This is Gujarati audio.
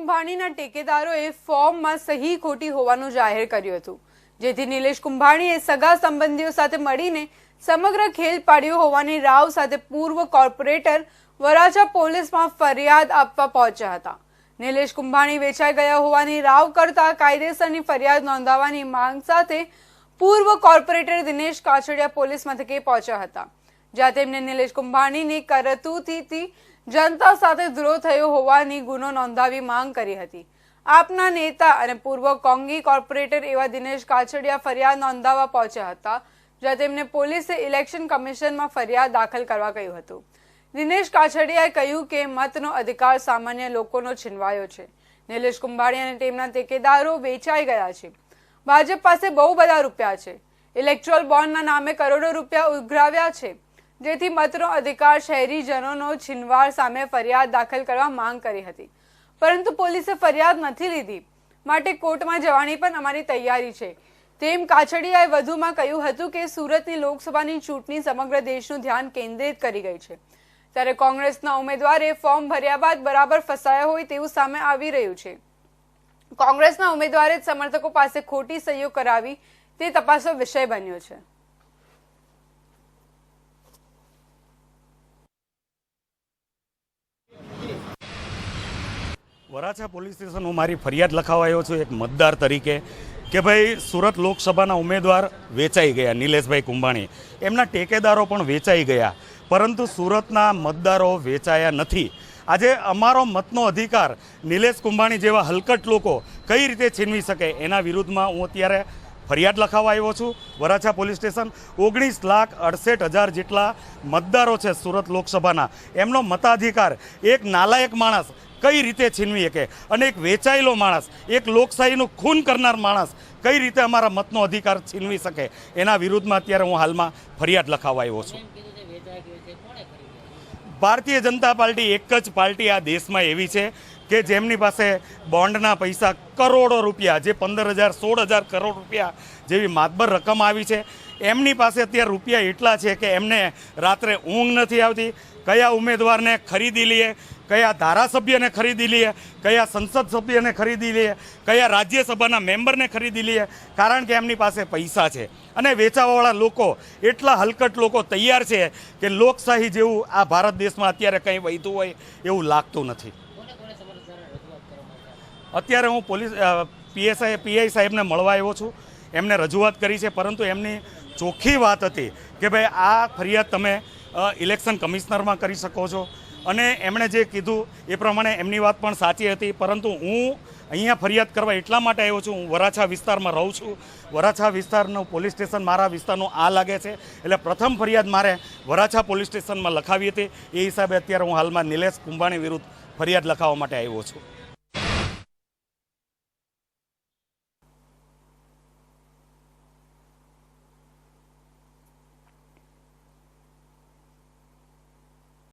કુંભાણીના ટેકેદારોએ ફોર્મમાં સહી ખોટી હોવાનું જાહેર કર્યું હતું, જેથી નિલેશ કુંભાણીએ સગા સંબંધીઓ સાથે મળીને સમગ્ર ખેલ પાડ્યો હોવાની રાવ સાથે પૂર્વ કોર્પોરેટર વરાછા પોલીસમાં ફરિયાદ આપવા પહોંચ્યા હતા. નિલેશ કુંભાણી વેચાઈ ગયા હોવાની રાવ કરતા કાયદેસરની ફરિયાદ નોંધાવવાની માંગ સાથે પૂર્વ કોર્પોરેટર દિનેશ કાછડિયા પોલીસ મથકે પહોંચ્યા હતા. જ્યાં તેમને નિલેશ કુંભાણીની કરતૂતીથી જનતા સાથે દ્રોહ થયો હોવાની ગુનો નોંધાવી માંગ કરી હતી. આપના નેતા અને પૂર્વ કોંગી કોર્પોરેટર એવા દિનેશ કાછડિયા ફરિયાદ નોંધાવવા પહોંચ્યા હતા, જ્યાં તેમને પોલીસે ઇલેક્શન કમિશનમાં ફરિયાદ દાખલ કરવા કહ્યું હતું. દિનેશ કાછડિયાએ કહ્યું કે મતનો અધિકાર સામાન્ય લોકોનો છીનવાયો છે. નિલેશ કુંભાણી અને તેમના ટેકેદારો વેચાઈ ગયા છે. ભાજપ પાસે બહુ બધા રૂપિયા છે. ઇલેક્ટ્રોલ બોન્ડના નામે કરોડો રૂપિયા ઉઘરાવ્યા છે. જેથી મતનો અધિકાર શહેરીજનોનો છીનવાર સામે ફરિયાદ દાખલ કરવા માંગ કરી હતી. પરંતુ પોલીસે ફરિયાદ નથી લીધી. માટે કોર્ટમાં જવાની પણ અમારી તૈયારી છે. તેમ કાછડિયાએ વધુમાં કહ્યું હતું કે સુરતની લોકસભાની ચૂંટણી સમગ્ર દેશનું ધ્યાન કેન્દ્રિત કરી ગઈ છે. ત્યારે કોંગ્રેસના ઉમેદવારે ફોર્મ ભર્યા બાદ બરાબર ફસાયા હોય તેવું સામે આવી રહ્યું છે. કોંગ્રેસના ઉમેદવારે જ સમર્થકો પાસે ખોટી સહીઓ કરાવી તે તપાસનો વિષય બન્યો છે. વરાછા પોલીસ સ્ટેશન હું મારી ફરિયાદ લખાવા છું એક મતદાર તરીકે કે ભાઈ સુરત લોકસભાના ઉમેદવાર વેચાઈ ગયા, નિલેશભાઈ કુંભાણી. એમના ટેકેદારો પણ વેચાઈ ગયા, પરંતુ સુરતના મતદારો વેચાયા નથી. આજે અમારો મતનો અધિકાર નિલેશ કુંભાણી જેવા હલકટ લોકો કઈ રીતે છીનવી શકે એના વિરુદ્ધમાં હું અત્યારે ફરિયાદ લખાવા આવ્યો છું. વરાછા પોલીસ સ્ટેશન ઓગણીસ લાખ અડસઠ હજાર જેટલા મતદારો છે સુરત લોકસભાના. એમનો મતાધિકાર એક નાલાયક માણસ કઈ રીતે છીનવી શકે? અને એક વેચાયેલો માણસ, એક લોકશાહીનું ખૂન કરનાર માણસ કઈ રીતે અમારા મતનો અધિકાર છીનવી શકે? એના વિરુદ્ધમાં અત્યારે હું હાલમાં ફરિયાદ લખાવવા આવ્યો છું. ભારતીય જનતા પાર્ટી એક જ પાર્ટી આ દેશમાં એવી છે કે જેમની પાસે બોન્ડના પૈસા કરોડો રૂપિયા, જે પંદર હજાર, સોળ હજાર કરોડ રૂપિયા જેવી માતબર રકમ આવી છે. એમની પાસે અત્યારે રૂપિયા એટલા છે કે એમને રાત્રે ઊંઘ નથી આવતી. કયા ઉમેદવારને ખરીદી લઈએ? કયા ધારાસભ્યને ખરીદી લઈએ, કયા સંસદ સભ્યને ખરીદી લઈએ, કયા રાજ્યસભાના મેમ્બરને ખરીદી લઈએ. કારણ કે એમની પાસે પૈસા છે. અને વેચાવાવાળા લોકો, એટલા હલકટ લોકો તૈયાર છે કે લોકશાહી જેવું આ ભારત દેશમાં અત્યારે કંઈ વહેતું હોય એવું લાગતું નથી. અત્યારે હું પોલીસ પીએસઆઈ, પીઆઈ સાહેબને મળવા આવ્યો છું. એમને રજૂઆત કરી છે, પરંતુ એમની ચોખ્ખી વાત હતી કે ભાઈ આ ફરિયાદ તમે ઇલેક્શન કમિશનરમાં કરી શકો છો. અને એમણે જે કીધું એ પ્રમાણે એમની વાત પણ સાચી હતી, પરંતુ હું અહીંયા ફરિયાદ કરવા એટલા માટે આવ્યો છું, હું વરાછા વિસ્તારમાં રહું છું. વરાછા વિસ્તારનું પોલીસ સ્ટેશન મારા વિસ્તારનું આ લાગે છે. એટલે પ્રથમ ફરિયાદ મારે વરાછા પોલીસ સ્ટેશનમાં લખાવી હતી. એ હિસાબે અત્યારે હું હાલમાં નિલેશ કુંભાણી વિરુદ્ધ ફરિયાદ લખાવવા માટે આવ્યો છું.